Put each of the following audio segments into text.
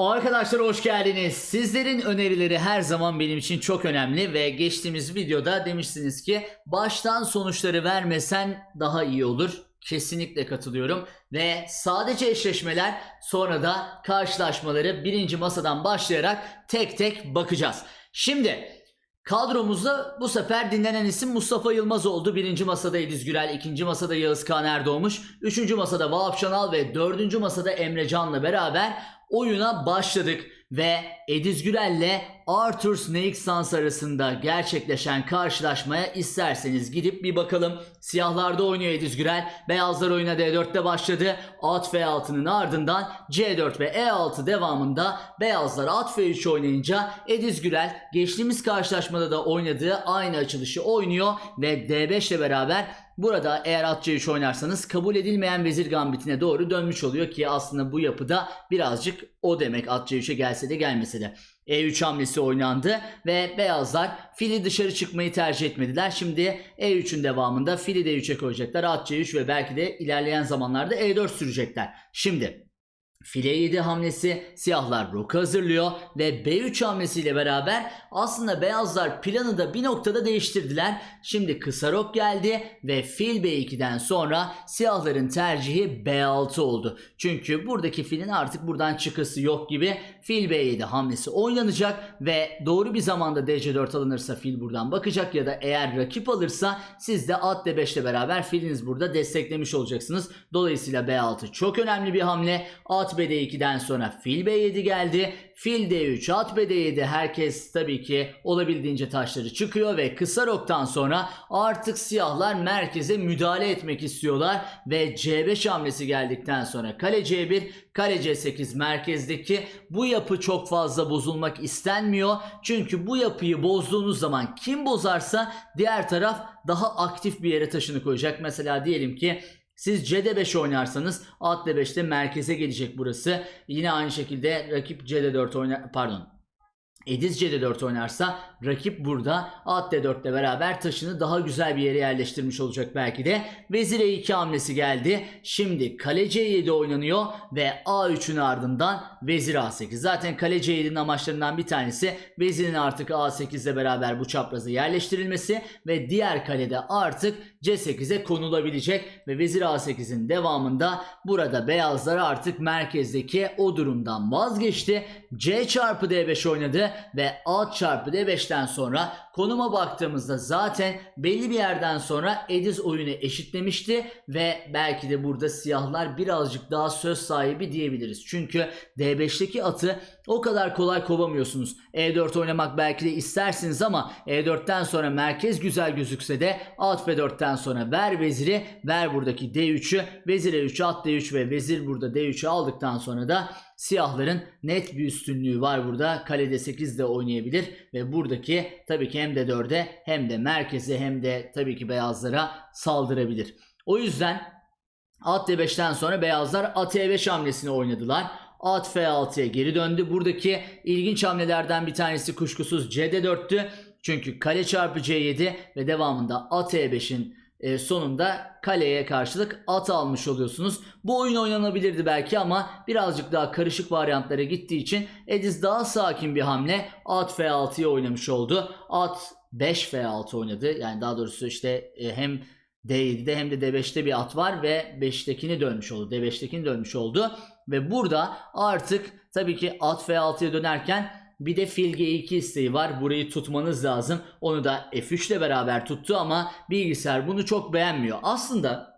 Arkadaşlar hoş geldiniz. Sizlerin önerileri her zaman benim için çok önemli ve geçtiğimiz videoda demiştiniz ki baştan sonuçları vermesen daha iyi olur. Kesinlikle katılıyorum ve sadece eşleşmeler sonra da karşılaşmaları birinci masadan başlayarak tek tek bakacağız. Şimdi Kadromuzda bu sefer dinlenen isim Mustafa Yılmaz oldu. Birinci masada Ediz Gürel, ikinci masada Yağız Kağan Erdoğmuş, üçüncü masada Vahap Şanal ve dördüncü masada Emre Can'la beraber oyuna başladık. Ve Ediz Gürel'le Arthur Snake Sans arasında gerçekleşen karşılaşmaya isterseniz gidip bir bakalım. Siyahlarda oynuyor Ediz Gürel. Beyazlar oyuna D4'te başladı. At F6'nın ardından C4 ve E6 devamında beyazlar at F3 oynayınca Ediz Gürel geçtiğimiz karşılaşmada da oynadığı aynı açılışı oynuyor ve D5 ile beraber Burada eğer at C3 oynarsanız kabul edilmeyen vezir gambitine doğru dönmüş oluyor ki aslında bu yapıda birazcık o demek at C3'e gelse de gelmese de. E3 hamlesi oynandı ve beyazlar fili dışarı çıkmayı tercih etmediler. Şimdi E3'ün devamında fili D3'e koyacaklar. At C3 ve belki de ilerleyen zamanlarda E4 sürecekler. Şimdi File 7 hamlesi siyahlar roka hazırlıyor ve B3 hamlesiyle beraber aslında beyazlar planı da bir noktada değiştirdiler. Şimdi kısa rok geldi ve fil B2'den sonra siyahların tercihi B6 oldu. Çünkü buradaki filin artık buradan çıkası yok gibi fil B7 hamlesi oynanacak ve doğru bir zamanda DC4 alınırsa fil buradan bakacak ya da eğer rakip alırsa siz de at D5 ile beraber filiniz burada desteklemiş olacaksınız. Dolayısıyla B6 çok önemli bir hamle. At BD2'den sonra fil B7 geldi. Fil D3, at BD7 herkes tabii ki olabildiğince taşları çıkıyor ve kısa roktan sonra artık siyahlar merkeze müdahale etmek istiyorlar ve C5 hamlesi geldikten sonra kale C1, kale C8 merkezdeki bu yapı çok fazla bozulmak istenmiyor. Çünkü bu yapıyı bozduğunuz zaman kim bozarsa diğer taraf daha aktif bir yere taşını koyacak. Mesela diyelim ki siz CD5 oynarsanız at D5'te merkeze gelecek burası. Yine aynı şekilde rakip CD4 oynar pardon Ediz C4 oynarsa rakip burada at D4 ile beraber taşını daha güzel bir yere yerleştirmiş olacak belki de. Vezir E2 hamlesi geldi. Şimdi kale C7 oynanıyor ve A3'ün ardından vezir A8. Zaten kale C7'nin amaçlarından bir tanesi vezirin artık A8 ile beraber bu çapraza yerleştirilmesi ve diğer kalede artık C8'e konulabilecek ve vezir A8'in devamında burada beyazlar artık merkezdeki o durumdan vazgeçti. C çarpı D5 oynadı ve at çarpı D5'ten sonra konuma baktığımızda zaten belli bir yerden sonra Ediz oyunu eşitlemişti ve belki de burada siyahlar birazcık daha söz sahibi diyebiliriz. Çünkü D5'teki atı o kadar kolay kovamıyorsunuz. E4 oynamak belki de istersiniz ama E4'ten sonra merkez güzel gözükse de at F4'ten sonra ver veziri ver buradaki D3'ü vezir E3 at D3 ve vezir burada D3'ü aldıktan sonra da siyahların net bir üstünlüğü var burada. Kalede 8 de oynayabilir ve buradaki tabii ki hem de 4'e hem de merkeze hem de tabii ki beyazlara saldırabilir. O yüzden at D5'ten sonra beyazlar at E5 hamlesini oynadılar. At F6'ya geri döndü. Buradaki ilginç hamlelerden bir tanesi kuşkusuz CD4'tü. Çünkü kale çarpı C7 ve devamında at E5'in e, sonunda kaleye karşılık at almış oluyorsunuz. Bu oyun oynanabilirdi belki ama birazcık daha karışık varyantlara gittiği için Ediz daha sakin bir hamle at F6'yı oynamış oldu. At 5 F6 oynadı. Yani daha doğrusu işte e, hem D7'de hem de D5'te bir at var ve 5'tekini dönmüş oldu. D5'tekini dönmüş oldu. Ve burada artık tabii ki at F6'ya dönerken bir de fil G2 isteği var. Burayı tutmanız lazım. Onu da F3 ile beraber tuttu ama bilgisayar bunu çok beğenmiyor. Aslında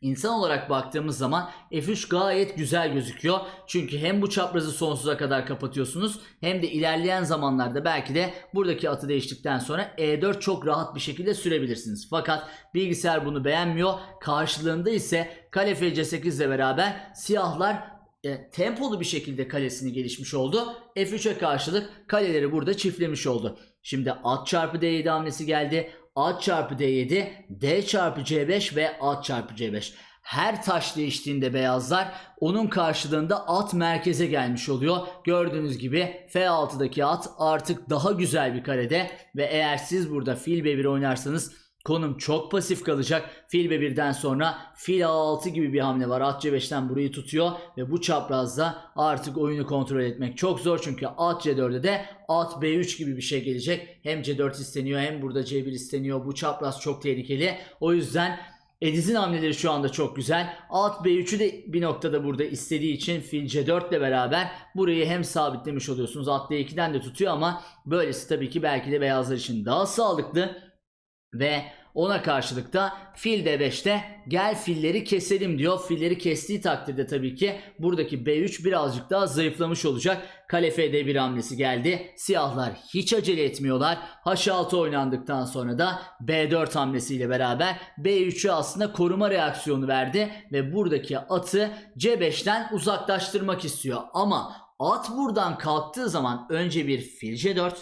İnsan olarak baktığımız zaman F3 gayet güzel gözüküyor. Çünkü hem bu çaprazı sonsuza kadar kapatıyorsunuz hem de ilerleyen zamanlarda belki de buradaki atı değiştikten sonra E4 çok rahat bir şekilde sürebilirsiniz. Fakat bilgisayar bunu beğenmiyor. Karşılığında ise kale FC8 ile beraber siyahlar e, tempolu bir şekilde kalesini gelişmiş oldu. F3'e karşılık kaleleri burada çiftlemiş oldu. Şimdi at çarpı D7 hamlesi geldi. At çarpı D7, D çarpı C5 ve at çarpı C5. Her taş değiştiğinde beyazlar onun karşılığında at merkeze gelmiş oluyor. Gördüğünüz gibi F6'daki at artık daha güzel bir karede ve eğer siz burada fil B1 oynarsanız Konum çok pasif kalacak. Fil B1'den sonra fil A6 gibi bir hamle var. At C5'ten burayı tutuyor ve bu çaprazda artık oyunu kontrol etmek çok zor. Çünkü at C4'e de at B3 gibi bir şey gelecek. Hem C4 isteniyor hem burada C1 isteniyor. Bu çapraz çok tehlikeli. O yüzden Ediz'in hamleleri şu anda çok güzel. At B3'ü de bir noktada burada istediği için fil C4 ile beraber burayı hem sabitlemiş oluyorsunuz. At D2'den de tutuyor ama böylesi tabii ki belki de beyazlar için daha sağlıklı. Ve ona karşılık da fil D5'te gel filleri keselim diyor. Filleri kestiği takdirde tabii ki buradaki B3 birazcık daha zayıflamış olacak. Kale F1 hamlesi geldi. Siyahlar hiç acele etmiyorlar. H6 oynandıktan sonra da B4 hamlesiyle beraber B3'ü aslında koruma reaksiyonu verdi ve buradaki atı C5'ten uzaklaştırmak istiyor. Ama at buradan kalktığı zaman önce bir fil C4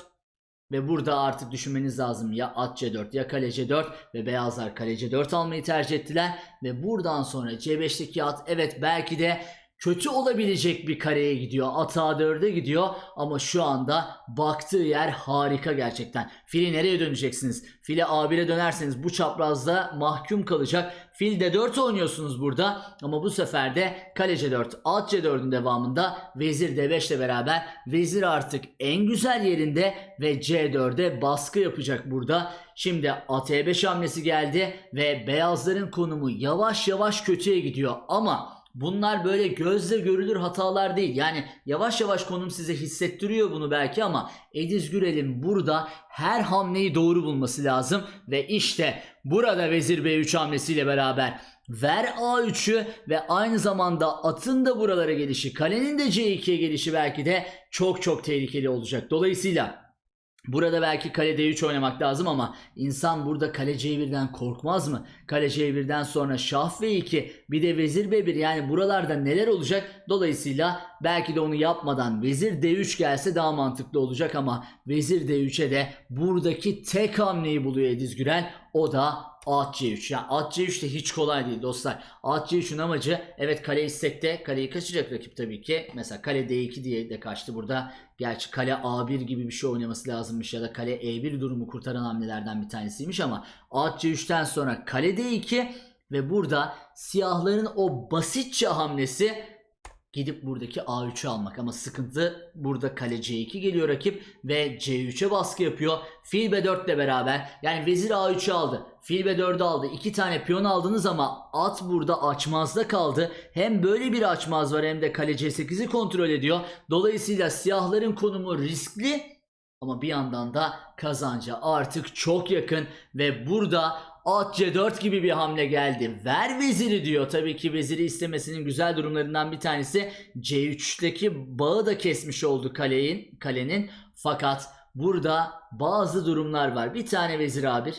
ve burada artık düşünmeniz lazım ya at C4 ya kale C4 ve beyazlar kale C4 almayı tercih ettiler. Ve buradan sonra C5'teki at evet belki de kötü olabilecek bir kareye gidiyor. At A4'e gidiyor ama şu anda baktığı yer harika gerçekten. Fili nereye döneceksiniz? Fili A1'e dönerseniz bu çaprazda mahkum kalacak. Fil D4 oynuyorsunuz burada ama bu sefer de kale C4 at C4'ün devamında vezir D5 ile beraber vezir artık en güzel yerinde ve C4'e baskı yapacak burada. Şimdi at E5 hamlesi geldi ve beyazların konumu yavaş yavaş kötüye gidiyor ama Bunlar böyle gözle görülür hatalar değil. Yani yavaş yavaş konum size hissettiriyor bunu belki ama Ediz Gürel'in burada her hamleyi doğru bulması lazım. Ve işte burada Vezir B3 hamlesiyle beraber ver A3'ü ve aynı zamanda atın da buralara gelişi, kalenin de C2'ye gelişi belki de çok çok tehlikeli olacak. Dolayısıyla Burada belki kale D3 oynamak lazım ama insan burada kale C1'den korkmaz mı? Kale C1'den sonra şah V2 bir de vezir B1 yani buralarda neler olacak? Dolayısıyla belki de onu yapmadan vezir D3 gelse daha mantıklı olacak ama vezir D3'e de buradaki tek hamleyi buluyor Ediz Gürel. O da at C3. Yani at C3 de hiç kolay değil dostlar. At C3'ün amacı evet kale istekte kaleyi kaçacak rakip tabii ki. Mesela kale D2 diye de kaçtı burada. Gerçi kale A1 gibi bir şey oynaması lazımmış ya da kale E1 durumu kurtaran hamlelerden bir tanesiymiş ama at C3'ten sonra kale D2 ve burada siyahların o basitçe hamlesi gidip buradaki A3'ü almak ama sıkıntı burada kale C2 geliyor rakip ve C3'e baskı yapıyor. Fil B4 ile beraber yani vezir A3'ü aldı. Fil B4'ü aldı. iki tane piyon aldınız ama at burada açmazda kaldı. Hem böyle bir açmaz var hem de kale C8'i kontrol ediyor. Dolayısıyla siyahların konumu riskli ama bir yandan da kazanca artık çok yakın ve burada at C4 gibi bir hamle geldi. Ver veziri diyor. Tabii ki veziri istemesinin güzel durumlarından bir tanesi C3'teki bağı da kesmiş oldu kalenin, kalenin. Fakat burada bazı durumlar var. Bir tane vezir A1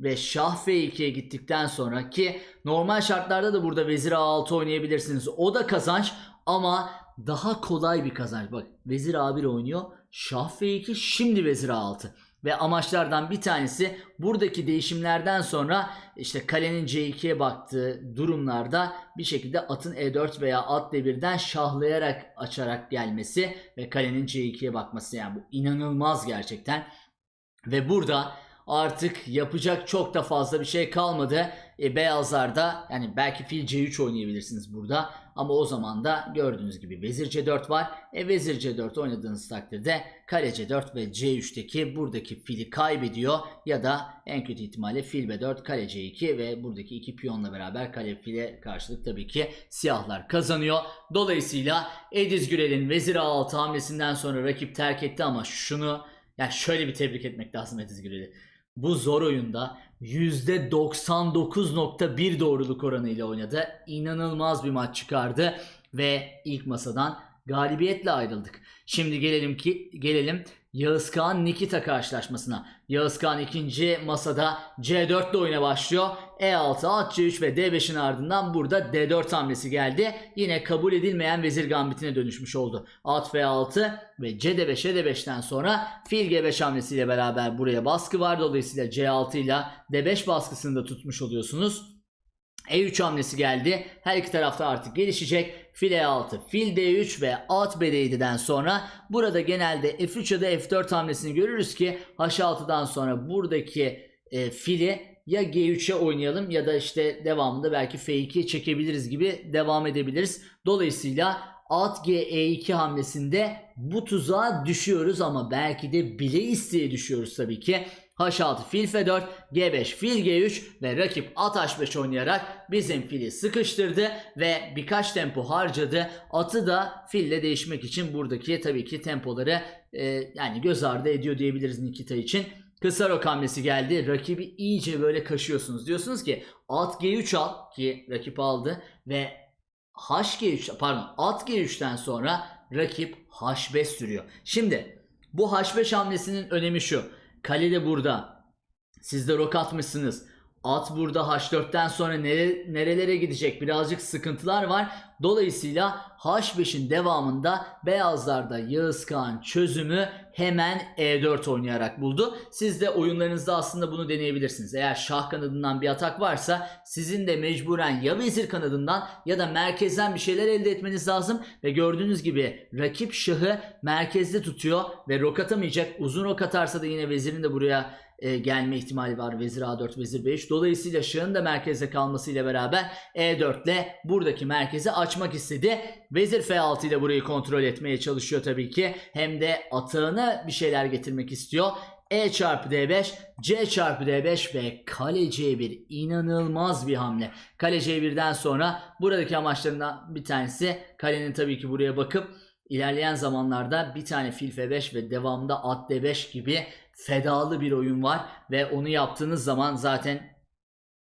ve şah F2'ye gittikten sonra ki normal şartlarda da burada vezir A6 oynayabilirsiniz. O da kazanç ama daha kolay bir kazanç. Bak vezir A1 oynuyor. Şah F2 şimdi vezir A6. Ve amaçlardan bir tanesi buradaki değişimlerden sonra işte kalenin C2'ye baktığı durumlarda bir şekilde atın E4 veya at D1'den şahlayarak açarak gelmesi ve kalenin C2'ye bakması yani bu inanılmaz gerçekten. Ve burada artık yapacak çok da fazla bir şey kalmadı. E, beyazlarda yani belki fil C3 oynayabilirsiniz burada. Ama o zaman da gördüğünüz gibi vezir C4 var. E, vezir C4 oynadığınız takdirde kale C4 ve C3'teki buradaki fili kaybediyor. Ya da en kötü ihtimalle fil B4 kale C2 ve buradaki iki piyonla beraber kale file karşılık tabii ki siyahlar kazanıyor. Dolayısıyla Ediz Gürel'in vezir A6 hamlesinden sonra rakip terk etti ama şunu yani şöyle bir tebrik etmek lazım Ediz Gürel'i. Bu zor oyunda %99.1 doğruluk oranıyla oynadı. İnanılmaz bir maç çıkardı ve ilk masadan galibiyetle ayrıldık. Şimdi gelelim ki gelelim Yağız Kağan Nikita karşılaşmasına. Yağız Kağan ikinci masada C4 ile oyuna başlıyor. E6, at C3 ve D5'in ardından burada D4 hamlesi geldi. Yine kabul edilmeyen vezir gambitine dönüşmüş oldu. At F6 ve C5, D5'ten sonra fil G5 hamlesiyle beraber buraya baskı var. Dolayısıyla C6 ile D5 baskısını da tutmuş oluyorsunuz. E3 hamlesi geldi. Her iki tarafta artık gelişecek. Fil E6, fil D3 ve at B7'den sonra burada genelde F3 ya da F4 hamlesini görürüz ki H6'dan sonra buradaki e, fili ya G3'e oynayalım ya da işte devamında belki F2'ye çekebiliriz gibi devam edebiliriz. Dolayısıyla at G E2 hamlesinde bu tuzağa düşüyoruz ama belki de bile isteye düşüyoruz tabii ki. H6 fil F4, G5 fil G3 ve rakip at H5 oynayarak bizim fili sıkıştırdı ve birkaç tempo harcadı. Atı da fille değişmek için buradaki tabii ki tempoları e, yani göz ardı ediyor diyebiliriz Nikita için. Kısa rok hamlesi geldi. Rakibi iyice böyle kaşıyorsunuz. Diyorsunuz ki at G3 al ki rakip aldı ve HG3 pardon at G3'ten sonra rakip H5 sürüyor. Şimdi bu H5 hamlesinin önemi şu. Kale de burada. Siz de rok atmışsınız. At burada H4'ten sonra nere- nerelere gidecek birazcık sıkıntılar var. Dolayısıyla H5'in devamında beyazlarda Yağız Kağan çözümü hemen E4 oynayarak buldu. Siz de oyunlarınızda aslında bunu deneyebilirsiniz. Eğer şah kanadından bir atak varsa sizin de mecburen ya vezir kanadından ya da merkezden bir şeyler elde etmeniz lazım. Ve gördüğünüz gibi rakip şahı merkezde tutuyor ve rok atamayacak. Uzun rok atarsa da yine vezirin de buraya e, gelme ihtimali var. Vezir A4, vezir B3. Dolayısıyla şahın da merkezde kalmasıyla beraber E4 ile buradaki merkezi açmak istedi. Vezir F6 ile burayı kontrol etmeye çalışıyor tabii ki. Hem de atağına bir şeyler getirmek istiyor. E çarpı D5, C çarpı D5 ve kale C1 inanılmaz bir hamle. Kale C1'den sonra buradaki amaçlarından bir tanesi kalenin tabii ki buraya bakıp ilerleyen zamanlarda bir tane fil F5 ve devamında at D5 gibi fedalı bir oyun var ve onu yaptığınız zaman zaten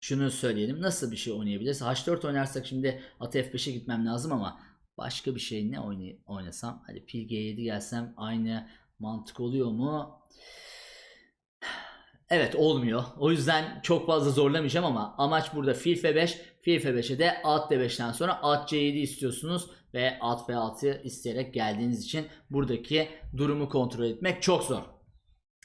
şunu söyleyelim nasıl bir şey oynayabiliriz? H4 oynarsak şimdi at F5'e gitmem lazım ama başka bir şey ne oynay- oynasam? Hadi pil G7 gelsem aynı mantık oluyor mu? Evet olmuyor. O yüzden çok fazla zorlamayacağım ama amaç burada fil F5, fil F5'e de at D5'ten sonra at C7 istiyorsunuz ve at F6 isteyerek geldiğiniz için buradaki durumu kontrol etmek çok zor.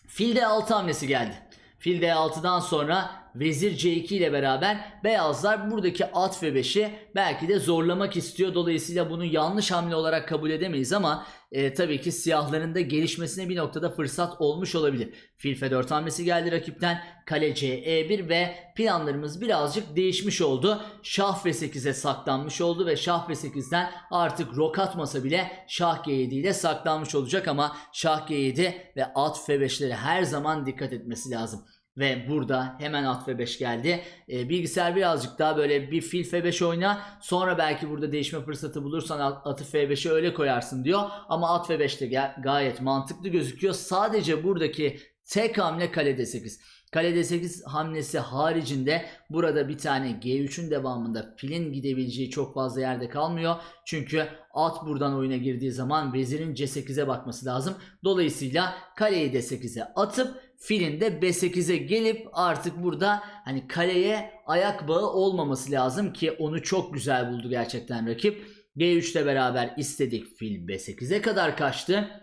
Fil D6 hamlesi geldi. Fil D6'dan sonra vezir C2 ile beraber beyazlar buradaki at ve 5'i belki de zorlamak istiyor. Dolayısıyla bunu yanlış hamle olarak kabul edemeyiz ama e, tabii ki siyahların da gelişmesine bir noktada fırsat olmuş olabilir. Fil F4 hamlesi geldi rakipten. Kale C1 ve planlarımız birazcık değişmiş oldu. Şah V8'e saklanmış oldu ve Şah V8'den artık rok atmasa bile Şah G7 ile saklanmış olacak ama Şah G7 ve at F5'lere her zaman dikkat etmesi lazım. Ve burada hemen at F5 geldi. Ee, bilgisayar birazcık daha böyle bir fil F5 oyna. Sonra belki burada değişme fırsatı bulursan at- atı F5'e öyle koyarsın diyor. Ama at F5 de ga- gayet mantıklı gözüküyor. Sadece buradaki tek hamle kale D8. Kale D8 hamlesi haricinde burada bir tane G3'ün devamında filin gidebileceği çok fazla yerde kalmıyor. Çünkü at buradan oyuna girdiği zaman vezirin C8'e bakması lazım. Dolayısıyla kaleyi D8'e atıp filin de B8'e gelip artık burada hani kaleye ayak bağı olmaması lazım ki onu çok güzel buldu gerçekten rakip. G3 ile beraber istedik fil B8'e kadar kaçtı.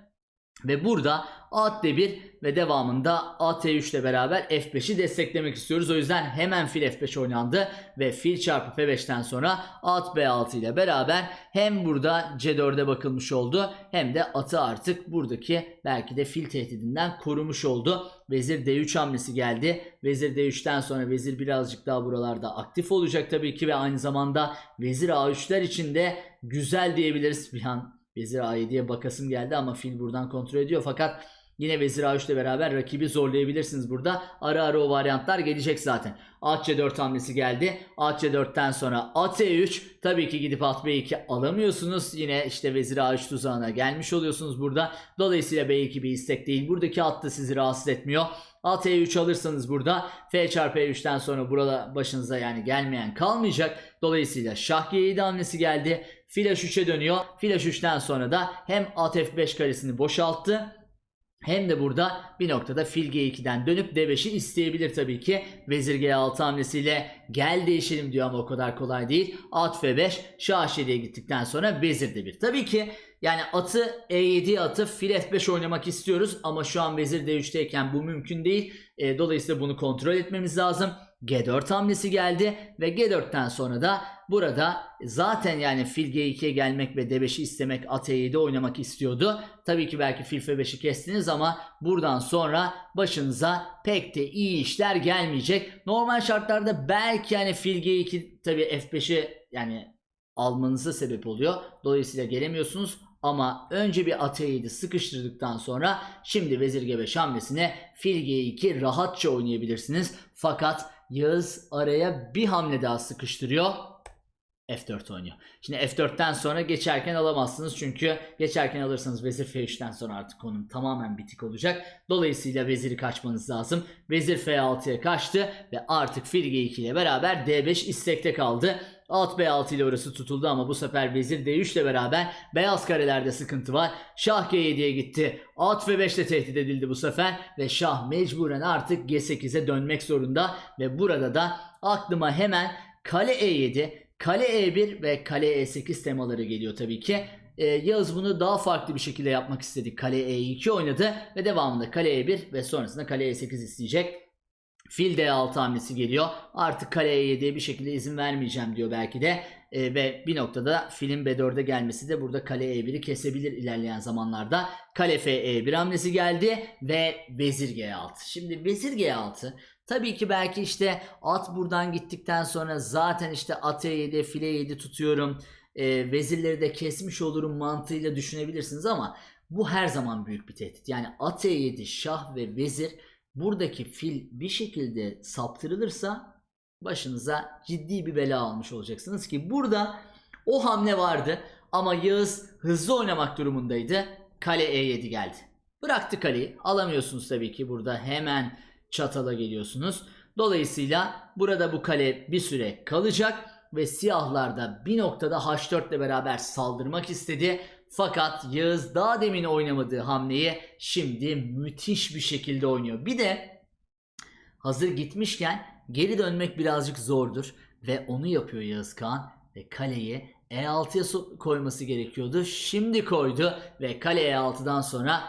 Ve burada at D1 ve devamında at E3 ile beraber F5'i desteklemek istiyoruz. O yüzden hemen fil F5 oynandı ve fil çarpı F5'ten sonra at B6 ile beraber hem burada C4'e bakılmış oldu hem de atı artık buradaki belki de fil tehdidinden korumuş oldu. Vezir D3 hamlesi geldi. Vezir D3'ten sonra vezir birazcık daha buralarda aktif olacak tabii ki ve aynı zamanda vezir A3'ler için de güzel diyebiliriz. Bir an Vezir A7'ye bakasım geldi ama fil buradan kontrol ediyor fakat yine Vezir A3 ile beraber rakibi zorlayabilirsiniz burada. Ara ara o varyantlar gelecek zaten. At C4 hamlesi geldi. At C4'ten sonra At E3 tabii ki gidip At B2 alamıyorsunuz. Yine işte Vezir A3 tuzağına gelmiş oluyorsunuz burada. Dolayısıyla B2 bir istek değil. Buradaki at da sizi rahatsız etmiyor. At E3 alırsanız burada F çarpı E3'ten sonra burada başınıza yani gelmeyen kalmayacak. Dolayısıyla Şah G7 hamlesi geldi. Fil H3'e dönüyor. Fil H3'ten sonra da hem at F5 karesini boşalttı hem de burada bir noktada fil G2'den dönüp D5'i isteyebilir tabii ki. Vezir G6 hamlesiyle gel değişelim diyor ama o kadar kolay değil. At F5 Şah H7'ye gittikten sonra Vezir D1. Tabii ki Yani atı E7'ye atıp fil F5 oynamak istiyoruz ama şu an vezir D3'teyken bu mümkün değil. E, dolayısıyla bunu kontrol etmemiz lazım. G4 hamlesi geldi ve G4'ten sonra da burada zaten yani fil G2'ye gelmek ve D5'i istemek at E7 oynamak istiyordu. Tabii ki belki fil F5'i kestiniz ama buradan sonra başınıza pek de iyi işler gelmeyecek. Normal şartlarda belki yani fil G2 tabii F5'i yani almanıza sebep oluyor. Dolayısıyla gelemiyorsunuz ama önce bir at E7 sıkıştırdıktan sonra şimdi vezir G5 hamlesine fil G2 rahatça oynayabilirsiniz. Fakat Yağız araya bir hamle daha sıkıştırıyor. F4 oynuyor. Şimdi F4'ten sonra geçerken alamazsınız çünkü geçerken alırsanız vezir F3'ten sonra artık konum tamamen bitik olacak. Dolayısıyla veziri kaçmanız lazım. Vezir F6'ya kaçtı ve artık fil G2 ile beraber D5 istekte kaldı. At B6 ile orası tutuldu ama bu sefer vezir D3 ile beraber beyaz karelerde sıkıntı var. Şah G7'ye gitti. At F5 ile tehdit edildi bu sefer ve şah mecburen artık G8'e dönmek zorunda ve burada da aklıma hemen kale E7, kale E1 ve kale E8 temaları geliyor tabii ki. Ee, Yağız bunu daha farklı bir şekilde yapmak istedi. Kale E2 oynadı ve devamında kale E1 ve sonrasında kale E8 isteyecek. Fil D6 hamlesi geliyor. Artık kale E7'ye bir şekilde izin vermeyeceğim diyor belki de. Ee, ve bir noktada filin B4'e gelmesi de burada kale E1'i kesebilir ilerleyen zamanlarda. Kale F1 hamlesi geldi ve vezir G6. Şimdi vezir G6 tabii ki belki işte at buradan gittikten sonra zaten işte at E7 file 7 tutuyorum. Ee, vezirleri de kesmiş olurum mantığıyla düşünebilirsiniz ama bu her zaman büyük bir tehdit. Yani at E7 şah ve vezir buradaki fil bir şekilde saptırılırsa başınıza ciddi bir bela almış olacaksınız ki burada o hamle vardı ama Yağız hızlı oynamak durumundaydı. Kale E7 geldi. Bıraktı kaleyi. Alamıyorsunuz tabii ki burada hemen çatala geliyorsunuz. Dolayısıyla burada bu kale bir süre kalacak ve siyahlar da bir noktada H4 ile beraber saldırmak istedi. Fakat Yağız daha demin oynamadığı hamleyi şimdi müthiş bir şekilde oynuyor. Bir de hazır gitmişken geri dönmek birazcık zordur ve onu yapıyor Yağız Kağan ve kaleyi E6'ya so- koyması gerekiyordu. Şimdi koydu ve kale E6'dan sonra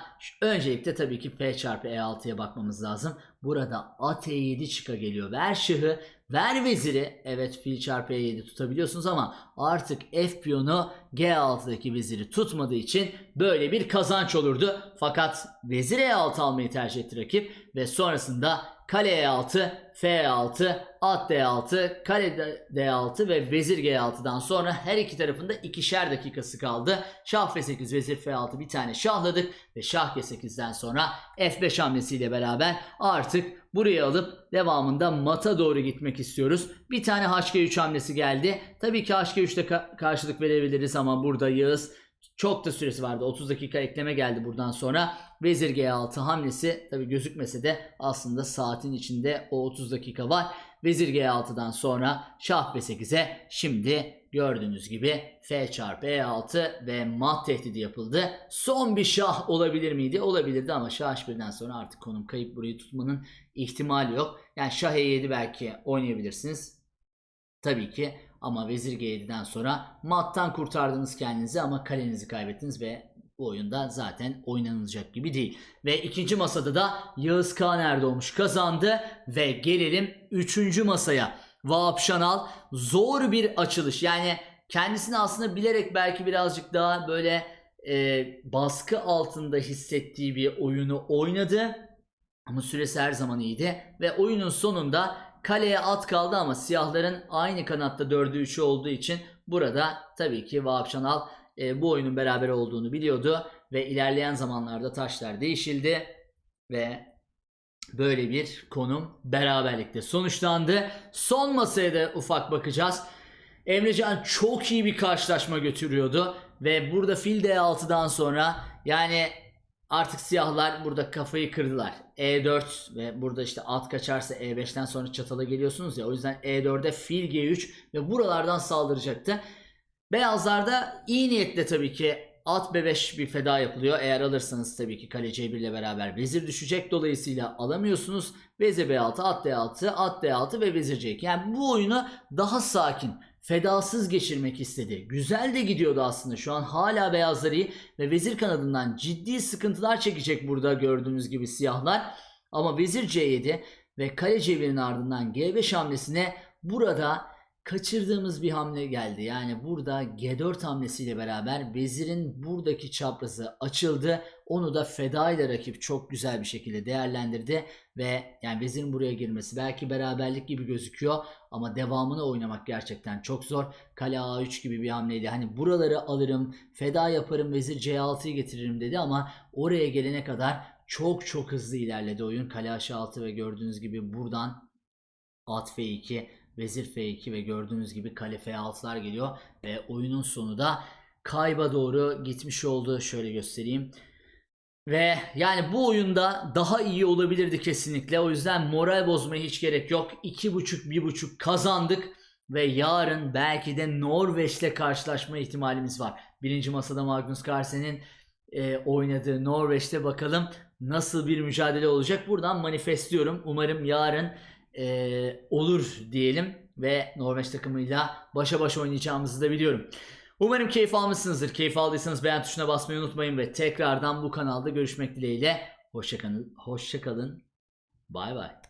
öncelikle tabii ki F çarpı E6'ya bakmamız lazım. Burada at E7 çıka geliyor. Ver şahı, ver veziri. Evet fil çarpı E7 tutabiliyorsunuz ama artık F piyonu G6'daki veziri tutmadığı için böyle bir kazanç olurdu. Fakat vezir E6 almayı tercih etti rakip ve sonrasında kale E6, F6, at D6, kale D- D6 ve vezir G6'dan sonra her iki tarafında ikişer dakikası kaldı. Şah F8, vezir F6 bir tane şahladık ve şah G8'den sonra F5 hamlesiyle beraber artık buraya alıp devamında mata doğru gitmek istiyoruz. Bir tane HG3 hamlesi geldi. Tabii ki HG3'te ka- karşılık verebiliriz ama burada Yağız çok da süresi vardı. 30 dakika ekleme geldi buradan sonra. Vezir G6 hamlesi tabi gözükmese de aslında saatin içinde o 30 dakika var. Vezir G6'dan sonra Şah B8'e şimdi gördüğünüz gibi F çarpı E6 ve mat tehdidi yapıldı. Son bir şah olabilir miydi? Olabilirdi ama Şah H1'den sonra artık konum kayıp burayı tutmanın ihtimali yok. Yani Şah E7 belki oynayabilirsiniz. Tabii ki ama Vezir G7'den sonra mattan kurtardınız kendinizi ama kalenizi kaybettiniz ve bu oyunda zaten oynanılacak gibi değil. Ve ikinci masada da Yağız Kağan Erdoğmuş kazandı ve gelelim üçüncü masaya. Vahap Şanal zor bir açılış yani kendisini aslında bilerek belki birazcık daha böyle e, baskı altında hissettiği bir oyunu oynadı. Ama süresi her zaman iyiydi ve oyunun sonunda kaleye at kaldı ama siyahların aynı kanatta 4'ü 3'ü olduğu için burada tabii ki Vahap Şanal e, bu oyunun beraber olduğunu biliyordu ve ilerleyen zamanlarda taşlar değişildi ve böyle bir konum beraberlikte sonuçlandı. Son masaya da ufak bakacağız. Emrecan çok iyi bir karşılaşma götürüyordu ve burada fil D6'dan sonra yani artık siyahlar burada kafayı kırdılar. E4 ve burada işte at kaçarsa E5'ten sonra çatala geliyorsunuz ya o yüzden E4'e fil G3 ve buralardan saldıracaktı. Beyazlarda iyi niyetle tabii ki at B5 bir feda yapılıyor. Eğer alırsanız tabii ki kale C1 ile beraber vezir düşecek. Dolayısıyla alamıyorsunuz. Vezir B6, at D6, at D6 ve vezir C2. Yani bu oyunu daha sakin fedasız geçirmek istedi. Güzel de gidiyordu aslında. Şu an hala beyazlar iyi ve vezir kanadından ciddi sıkıntılar çekecek burada gördüğünüz gibi siyahlar. Ama vezir C7 ve kale C1'in ardından G5 hamlesine burada kaçırdığımız bir hamle geldi. Yani burada G4 hamlesiyle beraber vezirin buradaki çaprazı açıldı. Onu da feda ile rakip çok güzel bir şekilde değerlendirdi ve yani vezirin buraya girmesi belki beraberlik gibi gözüküyor ama devamını oynamak gerçekten çok zor. Kale A3 gibi bir hamleydi. Hani buraları alırım, feda yaparım, vezir C6'yı getiririm dedi ama oraya gelene kadar çok çok hızlı ilerledi oyun. Kale H6 ve gördüğünüz gibi buradan at F2, vezir F2 ve gördüğünüz gibi kale F6'lar geliyor ve oyunun sonu da kayba doğru gitmiş oldu. Şöyle göstereyim. Ve yani bu oyunda daha iyi olabilirdi kesinlikle. O yüzden moral bozmaya hiç gerek yok. 2.5 1.5 kazandık ve yarın belki de Norveç'le karşılaşma ihtimalimiz var. Birinci masada Magnus Carlsen'in e, oynadığı Norveç'te bakalım nasıl bir mücadele olacak. Buradan manifestliyorum. Umarım yarın e, olur diyelim ve Norveç takımıyla başa baş oynayacağımızı da biliyorum. Umarım keyif almışsınızdır. Keyif aldıysanız beğen tuşuna basmayı unutmayın ve tekrardan bu kanalda görüşmek dileğiyle. Hoşçakalın. Hoşçakalın. Bay bay.